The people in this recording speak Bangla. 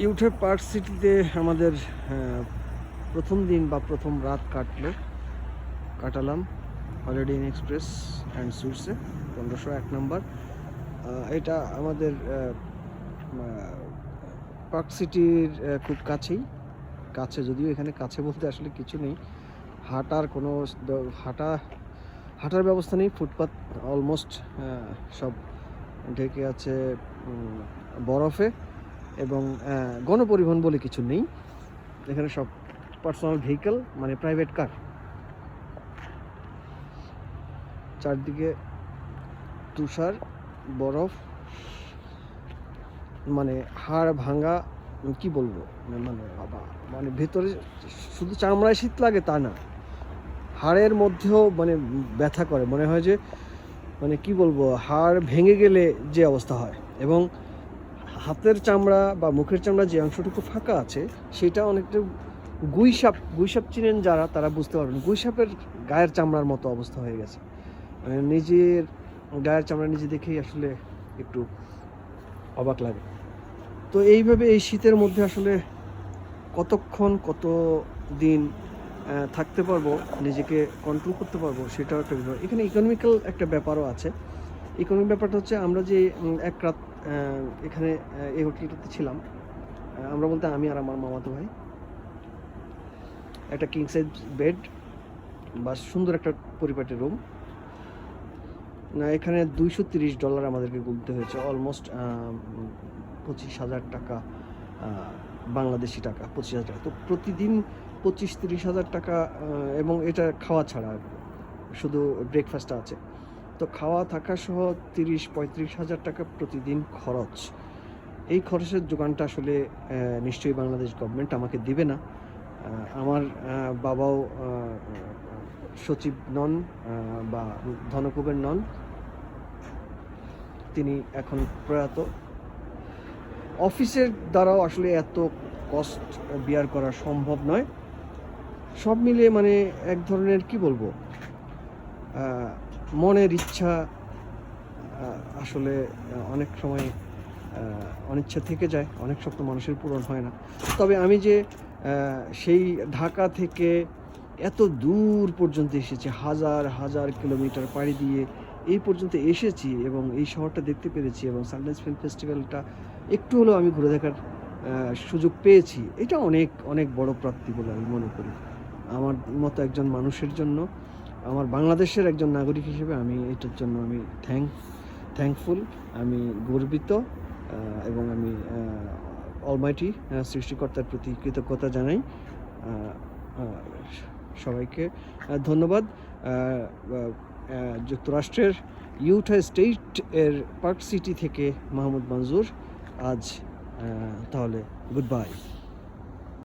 ইউঠে পার্ক সিটিতে আমাদের প্রথম দিন বা প্রথম রাত কাটলো। কাটালাম হলিডে ইন এক্সপ্রেস অ্যান্ড সুইটসে পনেরোশো এক নম্বর। এটা আমাদের পার্ক সিটির খুব কাছেই। কাছে যদিও এখানে কাছে বলতে আসলে কিছু নেই। হাঁটার কোনো হাঁটা, হাঁটার ব্যবস্থা নেই। ফুটপাত অলমোস্ট সব ঢেকে আছে বরফে। এবং গণপরিবহন বলে কিছু নেই। এখানে সব পার্সোনাল ভেহিকেল মানে প্রাইভেট কার চারদিকে তুষার, বরফ মানে হাড় ভাঙা, কি বলব? মানে বাবা মানে ভেতরে শুধু চামড়ায় শীত লাগে তা না। হাড়ের মধ্যেও মানে ব্যথা করে। মনে হয় যে মানে কি বলব, হাড় ভেঙে গেলে যে অবস্থা হয়। এবং হাতের চামড়া বা মুখের চামড়া যে অংশটুকু ফাঁকা আছে, সেটা অনেকটা গুইসাপ গুইসাপ চিনেন যারা, তারা বুঝতে পারবেন। গুইসাপের গায়ের চামড়ার মতো অবস্থা হয়ে গেছে। মানে নিজের গায়ের চামড়া নিজে দেখেই আসলে একটু অবাক লাগে। তো এইভাবে এই শীতের মধ্যে আসলে কতক্ষণ, কত দিন থাকতে পারব, নিজেকে কন্ট্রোল করতে পারব, সেটাও একটা এখানে ইকোনমিক্যাল একটা ব্যাপারও আছে। ইকোনমিক ব্যাপারটা হচ্ছে আমরা যে এক রাত এখানে এই হোটেলটাতে ছিলাম আমরা বলতে আমি আর আমার মামাতো ভাই। একটা কিং সাইজ বেড বা সুন্দর একটা পরিপাটি রুম না, এখানে দুইশো তিরিশ ডলার আমাদেরকে গুনতে হয়েছে অলমোস্ট পঁচিশ হাজার টাকা বাংলাদেশি টাকা, পঁচিশ হাজার টাকা। তো প্রতিদিন পঁচিশ তিরিশ হাজার টাকা এবং এটা খাওয়া ছাড়া শুধু ব্রেকফাস্টটা আছে। তো খাওয়া থাকা সহ তিরিশ, পঁয়ত্রিশ হাজার টাকা প্রতিদিন খরচ। এই খরচের যোগানটা আসলে নিশ্চয়ই বাংলাদেশ গভর্নমেন্ট আমাকে দিবে না। আমার বাবাও সচিব নন বা ধনকুবের নন। তিনি এখন প্রয়াত। অফিসের দ্বারাও আসলে এত কস্ট বিয়ার করা সম্ভব নয়। সব মিলিয়ে মানে এক ধরনের, কি বলব? মনের ইচ্ছা আসলে অনেক সময় অনিচ্ছা থেকে যায়, অনেক স্বপ্ন মানুষের পূরণ হয় না। তবে আমি যে সেই ঢাকা থেকে এত দূর পর্যন্ত এসেছি, হাজার হাজার কিলোমিটার পাড়ি দিয়ে, এই পর্যন্ত এসেছি এবং এই শহরটা দেখতে পেরেছি এবং সানরাইজ ফিল্ম ফেস্টিভ্যালটা একটু হলেও আমি ঘুরে দেখার সুযোগ পেয়েছি। এটা অনেক অনেক বড় প্রাপ্তি বলে আমি মনে করি। আমার মতো একজন মানুষের জন্য আমার বাংলাদেশের একজন নাগরিক হিসেবে আমি এটার জন্য আমি থ্যাংক থ্যাংকফুল আমি গর্বিত এবং আমি অলমাইটি সৃষ্টিকর্তার প্রতি কৃতজ্ঞতা জানাই। সবাইকে ধন্যবাদ। যুক্তরাষ্ট্রের ইউটা স্টেট এর পার্ক সিটি থেকে মাহমুদ মঞ্জুর আজ তাহলে গুড বাই